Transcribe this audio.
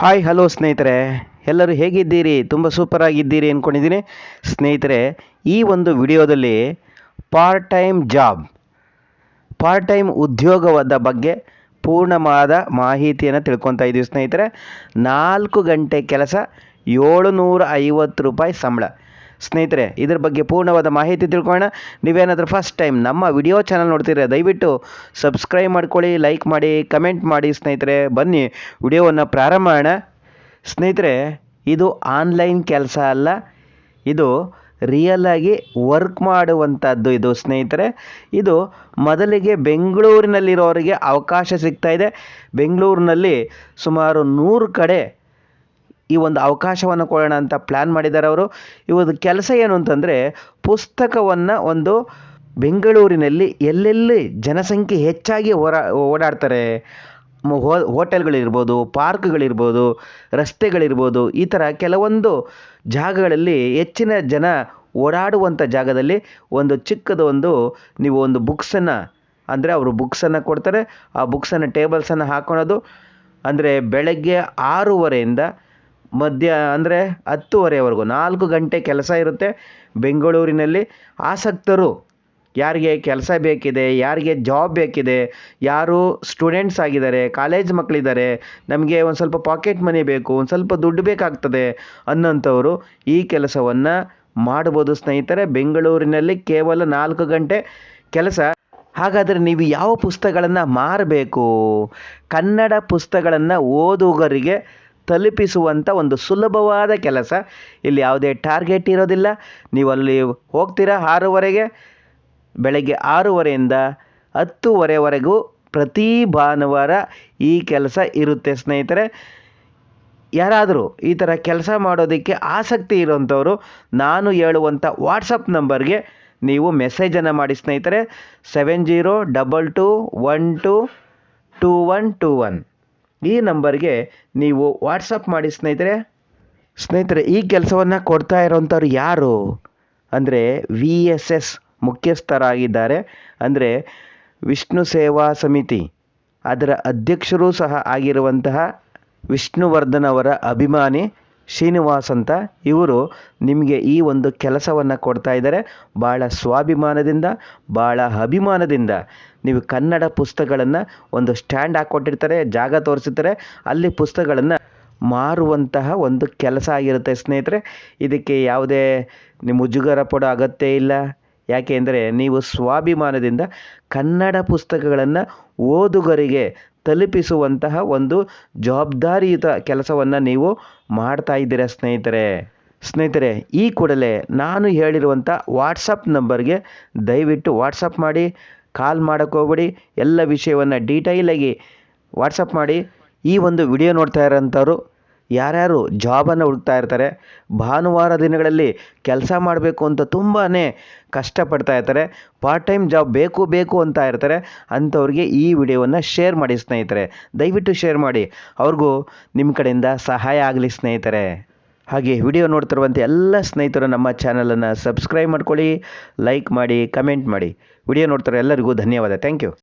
Hi hello ಸ್ನೇಹಿತರೆ. ಎಲ್ಲರೂ ಹೇಗಿದ್ದೀರಿ? ತುಂಬ ಸೂಪರ್ ಆಗಿದ್ದೀರಿ ಅಂದ್ಕೊಂಡಿದ್ದೀನಿ ಸ್ನೇಹಿತರೆ, ಈ ಒಂದು ವಿಡಿಯೋದಲ್ಲಿ part time job part time ಉದ್ಯೋಗವಾದ ಬಗ್ಗೆ ಪೂರ್ಣವಾದ ಮಾಹಿತಿಯನ್ನು ತಿಳ್ಕೊತಾ ಇದ್ದೀವಿ ಸ್ನೇಹಿತರೆ. ನಾಲ್ಕು ಗಂಟೆ ಕೆಲಸ ಏಳುನೂರ ಐವತ್ತು ರೂಪಾಯಿ ಸಂಬಳ. ಸ್ನೇಹಿತರೆ, ಇದ್ರ ಬಗ್ಗೆ ಪೂರ್ಣವಾದ ಮಾಹಿತಿ ತಿಳ್ಕೊಳ್ಳೋಣ. ನೀವೇನಾದರೂ ಫಸ್ಟ್ ಟೈಮ್ ನಮ್ಮ ವಿಡಿಯೋ ಚಾನಲ್ ನೋಡ್ತೀರಾ ದಯವಿಟ್ಟು ಸಬ್ಸ್ಕ್ರೈಬ್ ಮಾಡ್ಕೊಳ್ಳಿ ಲೈಕ್ ಮಾಡಿ ಕಮೆಂಟ್ ಮಾಡಿ ಸ್ನೇಹಿತರೆ. ಬನ್ನಿ ವಿಡಿಯೋವನ್ನು ಪ್ರಾರಂಭ ಮಾಡೋಣ. ಸ್ನೇಹಿತರೆ, ಇದು ಆನ್ಲೈನ್ ಕೆಲಸ ಅಲ್ಲ. ಇದು ರಿಯಲ್ ಆಗಿ ವರ್ಕ್ ಮಾಡುವಂಥದ್ದು ಇದು ಸ್ನೇಹಿತರೆ. ಇದು ಮೊದಲಿಗೆ ಬೆಂಗಳೂರಿನಲ್ಲಿರೋರಿಗೆ ಅವಕಾಶ ಸಿಗ್ತಾ ಇದೆ. ಬೆಂಗಳೂರಿನಲ್ಲಿ ಸುಮಾರು ನೂರು ಕಡೆ ಈ ಒಂದು ಅವಕಾಶವನ್ನು ಕೊಡೋಣ ಅಂತ ಪ್ಲ್ಯಾನ್ ಮಾಡಿದ್ದಾರೆ ಅವರು. ಇವತ್ತು ಕೆಲಸ ಏನು ಅಂತಂದರೆ, ಪುಸ್ತಕವನ್ನು ಒಂದು ಬೆಂಗಳೂರಿನಲ್ಲಿ ಎಲ್ಲೆಲ್ಲಿ ಜನಸಂಖ್ಯೆ ಹೆಚ್ಚಾಗಿ ಹೊರ, ಓಡಾಡ್ತಾರೆ ಹೋ- ಹೋಟೆಲ್ಗಳಿರ್ಬೋದು, ಪಾರ್ಕ್ಗಳಿರ್ಬೋದು, ರಸ್ತೆಗಳಿರ್ಬೋದು, ಈ ಥರ ಕೆಲವೊಂದು ಜಾಗಗಳಲ್ಲಿ ಹೆಚ್ಚಿನ ಜನ ಓಡಾಡುವಂಥ ಜಾಗದಲ್ಲಿ ಒಂದು ಚಿಕ್ಕದೊಂದು ನೀವು ಒಂದು ಬುಕ್ಸನ್ನು, ಅಂದರೆ ಅವರು ಬುಕ್ಸನ್ನು ಕೊಡ್ತಾರೆ, ಆ ಬುಕ್ಸನ್ನು ಟೇಬಲ್ಸನ್ನು ಹಾಕೊಳೋದು, ಅಂದರೆ ಬೆಳಗ್ಗೆ ಆರೂವರೆಯಿಂದ ಮಧ್ಯ ಅಂದರೆ ಹತ್ತುವರೆವರೆಗೂ, ನಾಲ್ಕು ಗಂಟೆ ಕೆಲಸ ಇರುತ್ತೆ ಬೆಂಗಳೂರಿನಲ್ಲಿ. ಆಸಕ್ತರು, ಯಾರಿಗೆ ಕೆಲಸ ಬೇಕಿದೆ, ಯಾರಿಗೆ ಜಾಬ್ ಬೇಕಿದೆ, ಯಾರು ಸ್ಟೂಡೆಂಟ್ಸ್ ಆಗಿದ್ದಾರೆ ಕಾಲೇಜ್ ಮಕ್ಕಳಿದ್ದಾರೆ ನಮಗೆ ಒಂದು ಸ್ವಲ್ಪ ಪಾಕೆಟ್ ಮನಿ ಬೇಕು, ಒಂದು ಸ್ವಲ್ಪ ದುಡ್ಡು ಬೇಕಾಗ್ತದೆ ಅನ್ನೋಂಥವ್ರು ಈ ಕೆಲಸವನ್ನು ಮಾಡ್ಬೋದು ಸ್ನೇಹಿತರೆ. ಬೆಂಗಳೂರಿನಲ್ಲಿ ಕೇವಲ ನಾಲ್ಕು ಗಂಟೆ ಕೆಲಸ. ಹಾಗಾದರೆ ನೀವು ಯಾವ ಪುಸ್ತಕಗಳನ್ನು ಮಾರಬೇಕು? ಕನ್ನಡ ಪುಸ್ತಕಗಳನ್ನು ಓದುಗರಿಗೆ ತಲುಪಿಸುವಂಥ ಒಂದು ಸುಲಭವಾದ ಕೆಲಸ. ಇಲ್ಲಿ ಯಾವುದೇ ಟಾರ್ಗೆಟ್ ಇರೋದಿಲ್ಲ. ನೀವು ಅಲ್ಲಿ ಹೋಗ್ತೀರಾ ಆರೂವರೆಗೆ? ಬೆಳಗ್ಗೆ ಆರೂವರೆಯಿಂದ ಹತ್ತುವರೆವರೆಗೂ ಪ್ರತಿ ಭಾನುವಾರ ಈ ಕೆಲಸ ಇರುತ್ತೆ ಸ್ನೇಹಿತರೆ. ಯಾರಾದರೂ ಈ ಥರ ಕೆಲಸ ಮಾಡೋದಕ್ಕೆ ಆಸಕ್ತಿ ಇರೋಂಥವ್ರು, ನಾನು ಹೇಳುವಂಥ ವಾಟ್ಸಪ್ ನಂಬರ್ಗೆ ನೀವು ಮೆಸೇಜನ್ನು ಮಾಡಿ ಸ್ನೇಹಿತರೆ. Seven zero double two one two two one two one. ಈ ನಂಬರ್ಗೆ ನೀವು ವಾಟ್ಸಪ್ ಮಾಡಿ ಸ್ನೇಹಿತರೆ. ಸ್ನೇಹಿತರೆ, ಈ ಕೆಲಸವನ್ನು ಕೊಡ್ತಾ ಇರೋಂಥವ್ರು ಯಾರು? ಅಂದರೆ ವಿ ಎಸ್ ಎಸ್ ಮುಖ್ಯಸ್ಥರಾಗಿದ್ದಾರೆ. ಅಂದರೆ ವಿಷ್ಣು ಸೇವಾ ಸಮಿತಿ. ಅದರ ಅಧ್ಯಕ್ಷರೂ ಸಹ ಆಗಿರುವಂತಹ ವಿಷ್ಣುವರ್ಧನ್ ಅವರ ಅಭಿಮಾನಿ. ಶ್ರೀನಿವಾಸ್ ಅಂತ ಇವರು ನಿಮಗೆ ಈ ಒಂದು ಕೆಲಸವನ್ನು ಕೊಡ್ತಾ ಇದ್ದಾರೆ. ಭಾಳ ಸ್ವಾಭಿಮಾನದಿಂದ ಭಾಳ ಅಭಿಮಾನದಿಂದ ನೀವು ಕನ್ನಡ ಪುಸ್ತಕಗಳನ್ನು ಒಂದು ಸ್ಟ್ಯಾಂಡ್ ಹಾಕ್ಕೊಟ್ಟಿರ್ತಾರೆ ಜಾಗ ತೋರಿಸಿರ್ತಾರೆ. ಅಲ್ಲಿ ಪುಸ್ತಕಗಳನ್ನು ಮಾರುವಂತಹ ಒಂದು ಕೆಲಸ ಆಗಿರುತ್ತೆ ಸ್ನೇಹಿತರೆ. ಇದಕ್ಕೆ ಯಾವುದೇ ನಿಮ್ಮ ಮುಜುಗರ ಪಡೋ ಅಗತ್ಯ ಇಲ್ಲ. ಯಾಕೆ ಅಂದರೆ ನೀವು ಸ್ವಾಭಿಮಾನದಿಂದ ಕನ್ನಡ ಪುಸ್ತಕಗಳನ್ನು ಓದುಗರಿಗೆ ತಲುಪಿಸುವಂತಹ ಒಂದು ಜವಾಬ್ದಾರಿಯುತ ಕೆಲಸವನ್ನು ನೀವು ಮಾಡ್ತಾ ಇದ್ದೀರಾ ಸ್ನೇಹಿತರೆ. ಸ್ನೇಹಿತರೆ, ಈ ಕೂಡಲೇ ನಾನು ಹೇಳಿರುವಂಥ ವಾಟ್ಸಪ್ ನಂಬರ್ಗೆ ದಯವಿಟ್ಟು ವಾಟ್ಸಪ್ ಮಾಡಿ, ಕಾಲ್ ಮಾಡೋಕ್ಕೋಗ್ಬೇಡಿ ಎಲ್ಲ ವಿಷಯವನ್ನು ಡೀಟೈಲಾಗಿ ವಾಟ್ಸಪ್ ಮಾಡಿ ಈ ಒಂದು ವಿಡಿಯೋ ನೋಡ್ತಾ ಇರೋಂಥವ್ರು ಯಾರ್ಯಾರು ಜಾಬನ್ನು ಹುಡುಕ್ತಾ ಇರ್ತಾರೆ, ಭಾನುವಾರ ದಿನಗಳಲ್ಲಿ ಕೆಲಸ ಮಾಡಬೇಕು ಅಂತ ತುಂಬಾ ಕಷ್ಟಪಡ್ತಾ ಇರ್ತಾರೆ ಪಾರ್ಟ್ ಟೈಮ್ ಜಾಬ್ ಬೇಕು ಬೇಕು ಅಂತ ಇರ್ತಾರೆ, ಅಂಥವ್ರಿಗೆ ಈ ವಿಡಿಯೋವನ್ನು ಶೇರ್ ಮಾಡಿ ಸ್ನೇಹಿತರೆ. ದಯವಿಟ್ಟು ಶೇರ್ ಮಾಡಿ. ಅವ್ರಿಗೂ ನಿಮ್ಮ ಕಡೆಯಿಂದ ಸಹಾಯ ಆಗಲಿ ಸ್ನೇಹಿತರೆ. ಹಾಗೆ ವಿಡಿಯೋ ನೋಡ್ತಿರುವಂಥ ಎಲ್ಲ ಸ್ನೇಹಿತರು ನಮ್ಮ ಚಾನಲನ್ನು ಸಬ್ಸ್ಕ್ರೈಬ್ ಮಾಡ್ಕೊಳ್ಳಿ ಲೈಕ್ ಮಾಡಿ ಕಮೆಂಟ್ ಮಾಡಿ. ವಿಡಿಯೋ ನೋಡ್ತಾರೆ ಎಲ್ಲರಿಗೂ ಧನ್ಯವಾದ. Thank you